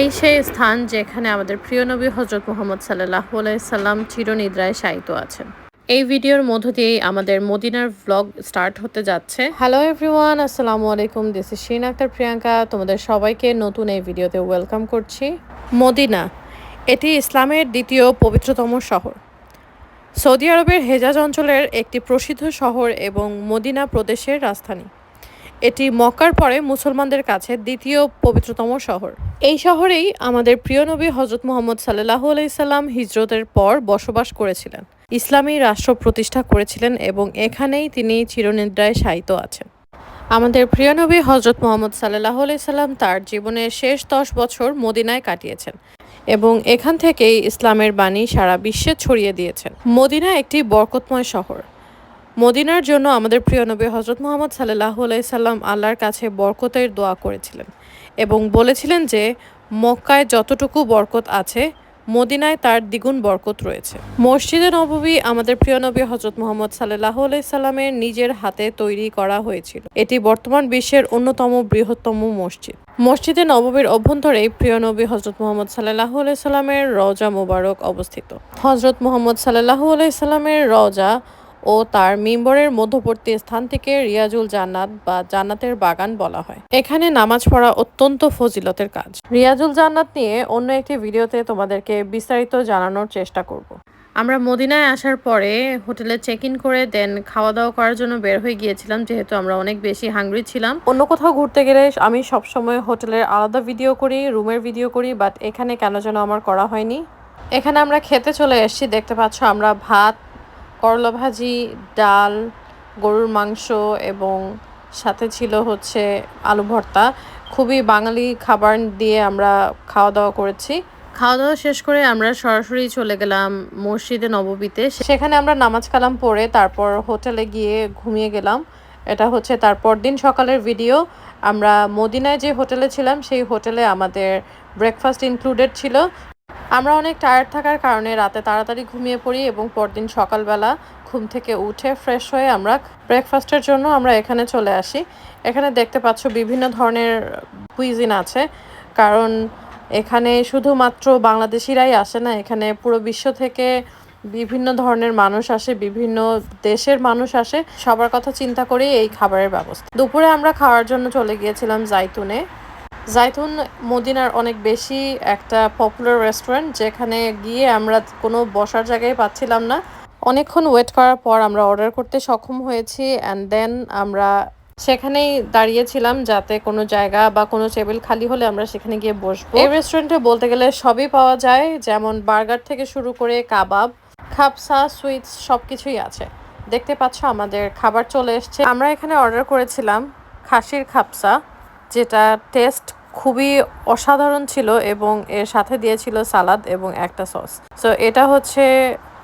এই সেই স্থান যেখানে আমাদের প্রিয় নবী হজরত মোহাম্মদ সাল্লাহ সাল্লাম চিরনিদ্রায় শায়িত আছেন। এই ভিডিওর মধ্য দিয়েই আমাদের মদিনার ভ্লগ স্টার্ট হতে যাচ্ছে। হ্যালো এভরিওয়ান আসসালামু আলাইকুম দিস ইজ শিন আক্তার প্রিয়াঙ্কা তোমাদের সবাইকে নতুন এই ভিডিওতে ওয়েলকাম করছি। মদিনা, এটি ইসলামের দ্বিতীয় পবিত্রতম শহর। সৌদি আরবের হেজাজ অঞ্চলের একটি প্রসিদ্ধ শহর এবং মদিনা প্রদেশের রাজধানী। এটি মক্কার পরে মুসলমানদের কাছে দ্বিতীয় পবিত্রতম শহর। এই শহরেই আমাদের প্রিয় নবী হজরত মোহাম্মদ সাল্লাহ আলাইসাল্লাম হিজরতের পর বসবাস করেছিলেন। ইসলামী রাষ্ট্র প্রতিষ্ঠা করেছিলেন এবং এখানেই তিনি চিরনিদ্রায় শায়িত আছেন। আমাদের প্রিয় নবী হজরত মোহাম্মদ সাল্লাহ আলাইসাল্লাম তার জীবনের শেষ দশ বছর মদিনায় কাটিয়েছেন এবং এখান থেকেই ইসলামের বাণী সারা বিশ্বে ছড়িয়ে দিয়েছেন। মদিনা একটি বরকতময় শহর। মদিনার জন্য আমাদের প্রিয় নবী হজরত মোহাম্মদ সাল্লাহ সাল্লাম আল্লাহর কাছে বরকতের দোয়া করেছিলেন এবং বলেছিলেন যে, মক্কায় যতটুকু বরকত আছে, মদিনায় তার দ্বিগুণ বরকত রয়েছে। মসজিদে নববী আমাদের প্রিয় নবী হজরত মোহাম্মদ সাল্লাহ সাল্লামের নিজের হাতে তৈরি করা হয়েছিল। এটি বর্তমান বিশ্বের অন্যতম বৃহত্তম মসজিদ। মসজিদে নববীর অভ্যন্তরেই প্রিয় নবী হজরত মোহাম্মদ সাল্লাহ সাল্লামের রওজা মোবারক অবস্থিত। হজরত মোহাম্মদ সাল্লাহ সাল্লামের রওজা ও তার মিম্বরের মধ্যবর্তী স্থান থেকে রিয়াজুল জান্নাত বা জান্নাতের বাগান বলা হয়। এখানে নামাজ পড়া অত্যন্ত ফজিলতের কাজ। রিয়াজুল জান্নাত নিয়ে অন্য একটি ভিডিওতে তোমাদেরকে বিস্তারিত জানানোর চেষ্টা করব। আমরা মদিনায় আসার পরে হোটেলে চেক ইন করে দেন খাওয়া দাওয়া করার জন্য বের হয়ে গিয়েছিলাম, যেহেতু আমরা অনেক বেশি হাংরি ছিলাম। অন্য কোথাও ঘুরতে গেলে আমি সবসময় হোটেলের আলাদা ভিডিও করি রুমের ভিডিও করি বাট এখানে কেন যেন আমার করা হয়নি। এখানে আমরা খেতে চলে এসেছি, দেখতে পাচ্ছ আমরা ভাত করলা ভাজি ডাল গরুর মাংস এবং সাথে ছিল হচ্ছে আলু ভর্তা। খুবই বাঙালি খাবার দিয়ে আমরা খাওয়া দাওয়া করেছি। খাওয়া দাওয়া শেষ করে আমরা সরাসরি চলে গেলাম মসজিদে নববীতে। সেখানে আমরা নামাজ কালাম পড়ে তারপর হোটেলে গিয়ে ঘুমিয়ে গেলাম। এটা হচ্ছে তারপর দিন সকালের ভিডিও। আমরা মদিনায় যে হোটেলে ছিলাম সেই হোটেলে আমাদের ব্রেকফাস্ট ইনক্লুডেড ছিল। আমরা অনেক টায়ার্ড থাকার কারণে রাতে তাড়াতাড়ি ঘুমিয়ে পড়ি এবং পরদিন সকালবেলা ঘুম থেকে উঠে ফ্রেশ হয়ে আমরা ব্রেকফাস্টের জন্য আমরা এখানে চলে আসি। এখানে দেখতে পাচ্ছ বিভিন্ন ধরনের কুইজিন আছে, কারণ এখানে শুধুমাত্র বাংলাদেশিরাই আসে না, এখানে পুরো বিশ্ব থেকে বিভিন্ন ধরনের মানুষ আসে, বিভিন্ন দেশের মানুষ আসে। সবার কথা চিন্তা করেই এই খাবারের ব্যবস্থা। দুপুরে আমরা খাওয়ার জন্য চলে গিয়েছিলাম জাইতুনে। জাইতুন মদিনার অনেক বেশি একটা পপুলার রেস্টুরেন্ট যেখানে গিয়ে আমরা কোনো বসার জায়গায় পাচ্ছিলাম না। অনেকক্ষণ ওয়েট করার পর আমরা অর্ডার করতে সক্ষম হয়েছি অ্যান্ড দেন আমরা সেখানেই দাঁড়িয়েছিলাম যাতে কোনো জায়গা বা কোনো টেবিল খালি হলে আমরা সেখানে গিয়ে বসবো। এই রেস্টুরেন্টে বলতে গেলে সবই পাওয়া যায়, যেমন বার্গার থেকে শুরু করে কাবাব খাপসা সুইটস সব কিছুই আছে। দেখতে পাচ্ছ আমাদের খাবার চলে এসছে। আমরা এখানে অর্ডার করেছিলাম খাসির খাপসা যেটা টেস্ট খুবই অসাধারণ ছিল এবং এর সাথে দিয়েছিল সালাদ এবং একটা সস সো এটা হচ্ছে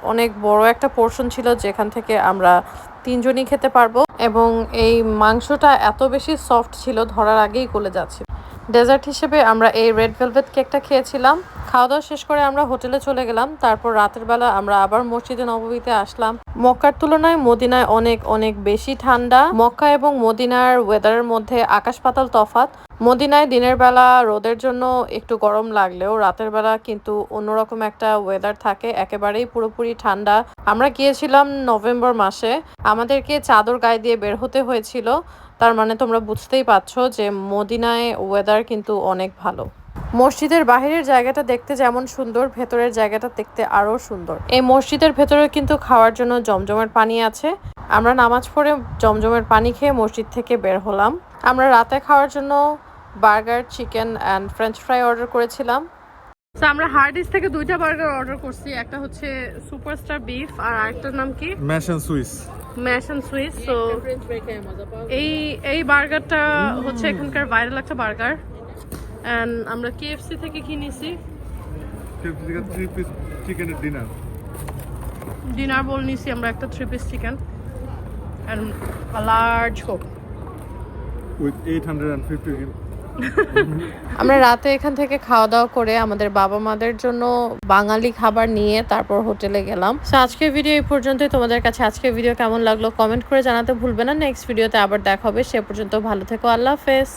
অনেক বড় একটা পোর্শন ছিল যেখান থেকে আমরা তিনজনই খেতে পারব এবং এই মাংসটা এত বেশি সফট ছিল ধরার আগেই গলে যাচ্ছিল। ডেজার্ট হিসেবে আমরা এই রেড ভেলভেট কেকটা খেয়েছিলাম। খাওয়া দাওয়া শেষ করে আমরা হোটেলে চলে গেলাম। তারপর রাতের বেলা আমরা আবার মসজিদে নবমীতে আসলাম। মক্কার তুলনায় মদিনায় অনেক অনেক বেশি ঠান্ডা। মক্কা এবং মদিনার ওয়েদারের মধ্যে আকাশ পাতাল তফাত মদিনায় দিনের বেলা রোদের জন্য একটু গরম লাগলেও রাতের বেলা কিন্তু অন্যরকম একটা ওয়েদার থাকে, একেবারেই পুরোপুরি ঠান্ডা। আমরা গিয়েছিলাম নভেম্বর মাসে, আমাদেরকে চাদর গায়ে দিয়ে বের হতে হয়েছিল। তার মানে তোমরা বুঝতেই পারছ যে মদিনায় ওয়েদার কিন্তু অনেক ভালো। মসজিদের বাহিরের জায়গাটা দেখতে যেমন সুন্দর, ভেতরের জায়গাটা দেখতে আরও সুন্দর। এই মসজিদের ভেতরে কিন্তু খাওয়ার জন্য জমজমের পানি আছে। আমরা নামাজ পড়ে জমজমের পানি খেয়ে মসজিদ থেকে বের হলাম। আমরা রাতে খাওয়ার জন্য burger chicken and French fry order করেছিলাম। তো আমরা হার্ডিস থেকে দুইটা বার্গার অর্ডার করছি। একটা হচ্ছে সুপারস্টার বিফ আর আরেকটার নাম কি? Mash and Swiss mash and Swiss তো এই এই বার্গারটা হচ্ছে এখানকার ভাইরাল একটা বার্গার। অ্যান্ড আমরা কেএফসি থেকে কিনেছি। চিকেনের ডিনার ডিনার বল নিছি আমরা একটা three piece chicken and large Coke with eight hundred and fifty আমরা রাতে এখান থেকে খাওয়া দাওয়া করে আমাদের বাবা মাদের জন্য বাঙালি খাবার নিয়ে তারপর হোটেলে গেলাম। আজকে আজকের ভিডিও এই পর্যন্তই। তোমাদের কাছে আজকের ভিডিও কেমন লাগল কমেন্ট করে জানাতে ভুলবে না। নেক্সট ভিডিওতে আবার দেখা হবে। সে পর্যন্ত ভালো থেকো। আল্লাহ হাফেজ।